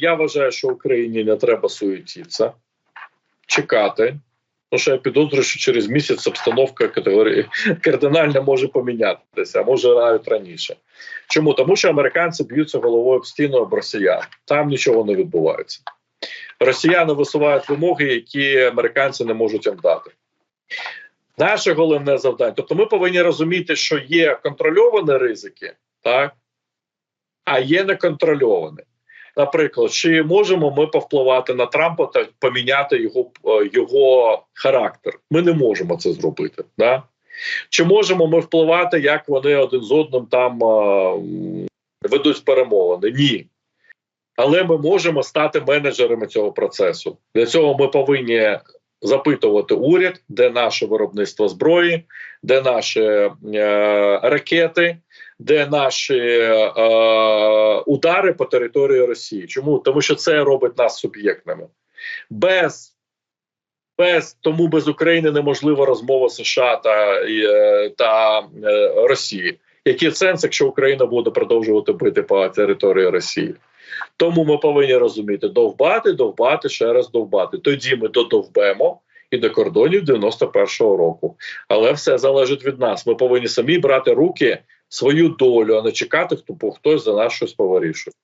Я вважаю, що Україні не треба суетитися, чекати. Тому що я підозрюю, що через місяць обстановка категорії кардинально може помінятися, а може навіть раніше. Чому? Тому що американці б'ються головою об стіну об росіян. Там нічого не відбувається. Росіяни висувають вимоги, які американці не можуть їм дати. Наше головне завдання. Тобто, ми повинні розуміти, що є контрольовані ризики, так а є неконтрольовані. Наприклад, чи можемо ми повпливати на Трампа та поміняти його е, його характер? Ми не можемо це зробити. Да? Чи можемо ми впливати, як вони один з одним там ведуть перемовини? Ні. Але ми можемо стати менеджерами цього процесу. Для цього ми повинні запитувати уряд, де наше виробництво зброї, де наші е, ракети, де наші е, удари по території Росії. Чому? Тому що це робить нас суб'єктними. Без без тому без України неможлива розмова США та е, та е, Росії. Який сенс, якщо Україна буде продовжувати бити по території Росії? Тому ми повинні розуміти довбати, довбати, ще раз довбати. Тоді ми додовбемо і до кордонів 91-го року. Але все залежить від нас. Ми повинні самі брати руки свою долю, а не чекати, хто хтось за нас щось повирішує.